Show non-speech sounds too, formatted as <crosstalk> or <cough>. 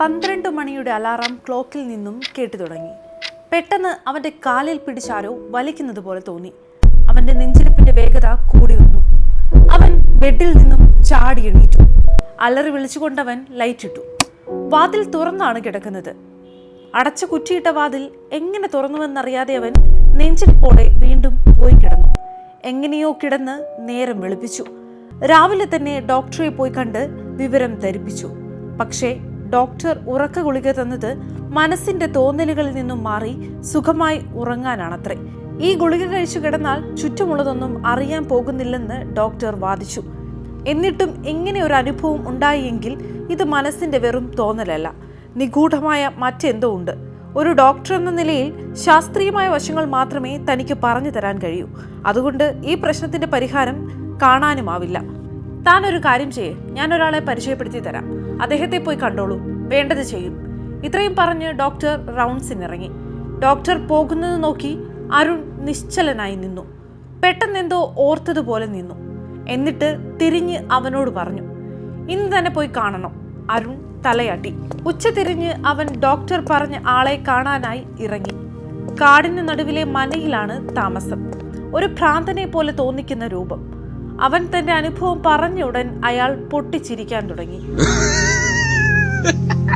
പന്ത്രണ്ട് മണിയുടെ അലാറം ക്ലോക്കിൽ നിന്നും കേട്ടു തുടങ്ങി. പെട്ടെന്ന് അവന്റെ കാലിൽ പിടിച്ചാരോ വലിക്കുന്നത് പോലെ തോന്നി. അവന്റെ നെഞ്ചിരിപ്പിന്റെ വേഗത കൂടി വന്നു. അവൻ ബെഡിൽ നിന്നും ചാടി എണീറ്റു. അലറി വിളിച്ചുകൊണ്ടവൻ ലൈറ്റ് ഇട്ടു. വാതിൽ തുറന്നാണ് കിടക്കുന്നത്. അടച്ചു കുറ്റിയിട്ട വാതിൽ എങ്ങനെ തുറന്നുവെന്നറിയാതെ അവൻ നെഞ്ചിരിപ്പോടെ വീണ്ടും പോയി കിടന്നു. എങ്ങനെയോ കിടന്ന് നേരം വെളുപ്പിച്ചു. രാവിലെ തന്നെ ഡോക്ടറെ പോയി കണ്ട് വിവരം ധരിപ്പിച്ചു. പക്ഷേ ഡോക്ടർ ഉറക്ക ഗുളിക തന്നത് മനസ്സിന്റെ തോന്നലുകളിൽ നിന്നും മാറി സുഖമായി ഉറങ്ങാനാണത്രേ. ഈ ഗുളിക കഴിച്ചു കിടന്നാൽ ചുറ്റുമുള്ളതൊന്നും അറിയാൻ പോകുന്നില്ലെന്ന് ഡോക്ടർ വാദിച്ചു. എന്നിട്ടും ഇങ്ങനെ ഒരു അനുഭവം ഉണ്ടായെങ്കിൽ ഇത് മനസ്സിന്റെ വെറും തോന്നലല്ല. നിഗൂഢമായ മറ്റെന്തോ ഉണ്ട്. ഒരു ഡോക്ടർ എന്ന നിലയിൽ ശാസ്ത്രീയമായ വശങ്ങൾ മാത്രമേ തനിക്ക് പറഞ്ഞു തരാൻ കഴിയൂ. അതുകൊണ്ട് ഈ പ്രശ്നത്തിന്റെ പരിഹാരം കാണാനുമാവില്ല. താൻ ഒരു കാര്യം ചെയ്യേ. ഞാൻ ഒരാളെ പരിചയപ്പെടുത്തി തരാം. അദ്ദേഹത്തെ പോയി കണ്ടോളൂ. വേണ്ടത് ചെയ്യും. ഇത്രയും പറഞ്ഞ് ഡോക്ടർ റൗണ്ട്സിനിറങ്ങി ഡോക്ടർ പോകുന്നത് നോക്കി അരുൺ നിശ്ചലനായി നിന്നു. പെട്ടെന്നെന്തോ ഓർത്തതുപോലെ നിന്നു. എന്നിട്ട് തിരിഞ്ഞ് അവനോട് പറഞ്ഞു ഇന്ന് തന്നെ പോയി കാണണം. അരുൺ തലയാട്ടി. ഉച്ച തിരിഞ്ഞ് അവൻ ഡോക്ടർ പറഞ്ഞ ആളെ കാണാനായി ഇറങ്ങി. കാടിന് നടുവിലെ മനയിലാണ് താമസം. ഒരു ഭ്രാന്തനെ പോലെ തോന്നിക്കുന്ന രൂപം. അവൻ തന്റെ അനുഭവം പറഞ്ഞ ഉടൻ അയാൾ പൊട്ടിച്ചിരിക്കാൻ തുടങ്ങി. <laughs>